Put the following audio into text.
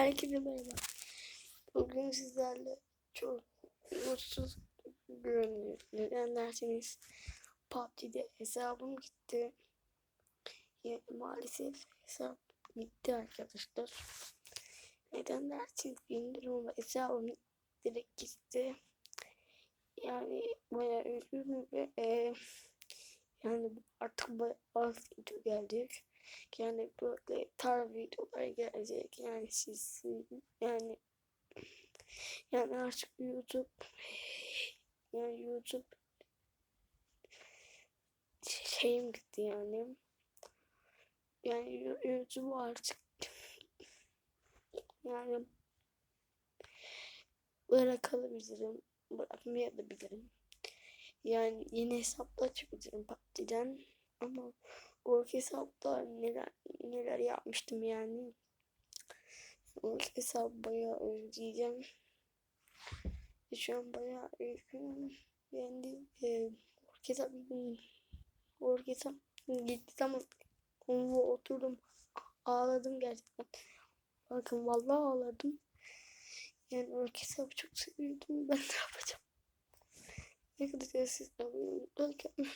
Herkese merhaba. Bugün sizlerle çok mutsuz görünüyor. Neden derseniz PUBG'de hesabım gitti. Ya, maalesef hesap gitti arkadaşlar. Neden derseniz bilmiyorum ama hesabım direkt gitti. Yani bayağı üzgünüm ve e, yani artık bayağı az video gelecek. Yani böyle tarz videolar gelecek. Yani siz yani yani artık YouTube yani YouTube şeyim gitti yani. Yani Yo- YouTube artık yani bırakabilirim. Bırakmayabilirim. Yani yeni hesapla açabilirim PUBG'den. Ama o hesapta neler neler yapmıştım yani. O hesabı bayağı özleyeceğim. Şu an bayağı üzgünüm. Yani e, o hesap o hesap gitti zaman onu oturdum ağladım gerçekten. Bakın vallahi ağladım. Yani o hesabı çok seviyordum. Ben ne yapacağım? Ne kadar. Güle güle.